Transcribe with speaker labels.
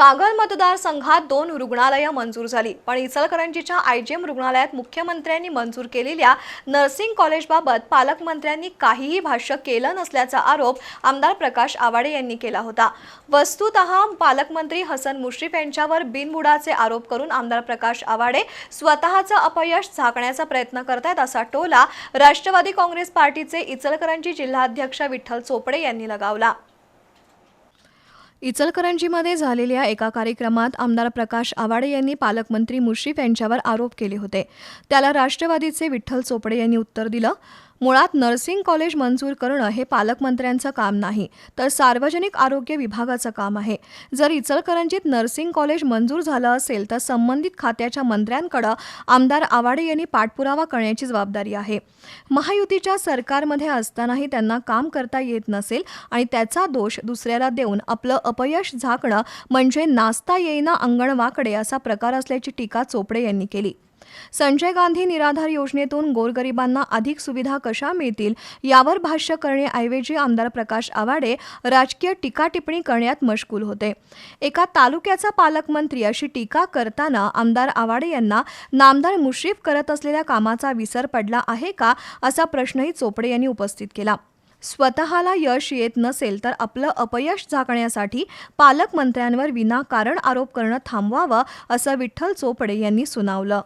Speaker 1: कागल मतदारसंघात दोन रुग्णालयं मंजूर झाली. पण इचलकरंजीच्या आयजीएम रुग्णालयात मुख्यमंत्र्यांनी मंजूर केलेल्या नर्सिंग कॉलेजबाबत पालकमंत्र्यांनी काहीही भाष्य केलं नसल्याचा आरोप आमदार प्रकाश आवाडे यांनी केला होता. वस्तुतः पालकमंत्री हसन मुश्रीफ यांच्यावर बिनबुडाचे आरोप करून आमदार प्रकाश आवाडे स्वतःचं अपयश झाकण्याचा प्रयत्न करतायत असा टोला राष्ट्रवादी काँग्रेस पार्टीचे इचलकरंजी जिल्हाध्यक्ष विठ्ठल चोपडे यांनी लगावला. इचलकरंजीमध्ये झालेल्या एका कार्यक्रमात आमदार प्रकाश आवाडे यांनी पालकमंत्री मुश्रीफ यांच्यावर आरोप केले होते. त्याला राष्ट्रवादीचे विठ्ठल चोपडे यांनी उत्तर दिलं. मुळात नर्सिंग कॉलेज मंजूर करणं हे पालकमंत्र्यांचं काम नाही तर सार्वजनिक आरोग्य विभागाचं काम आहे. जर इचलकरंजीत नर्सिंग कॉलेज मंजूर झालं असेल तर संबंधित खात्याच्या मंत्र्यांकडं आमदार आवाडे यांनी पाठपुरावा करण्याची जबाबदारी आहे. महायुतीच्या सरकारमध्ये असतानाही त्यांना काम करता येत नसेल आणि त्याचा दोष दुसऱ्याला देऊन आपलं अपयश झाकणं म्हणजे नाचता येईना अंगण वाकडे असा प्रकार असल्याची टीका चोपडे यांनी केली. संजय गांधी निराधार योजनेतून गोरगरिबांना अधिक सुविधा कशा मिळतील यावर भाष्य करण्याऐवजी आमदार प्रकाश आवाडे राजकीय टीका टिप्पणी करण्यात मशगूल होते. एका तालुक्याचा पालकमंत्री अशी टीका करताना आमदार आवाडे यांना नामदार मुश्रीफ करत असलेल्या कामाचा विसर पडला आहे का असा प्रश्नही चोपडे यांनी उपस्थित केला. स्वतःला यश येत नसेल तर आपलं अपयश झाकण्यासाठी पालकमंत्र्यांवर विनाकारण आरोप करणं थांबवावं असं विठ्ठल चोपडे यांनी सुनावलं.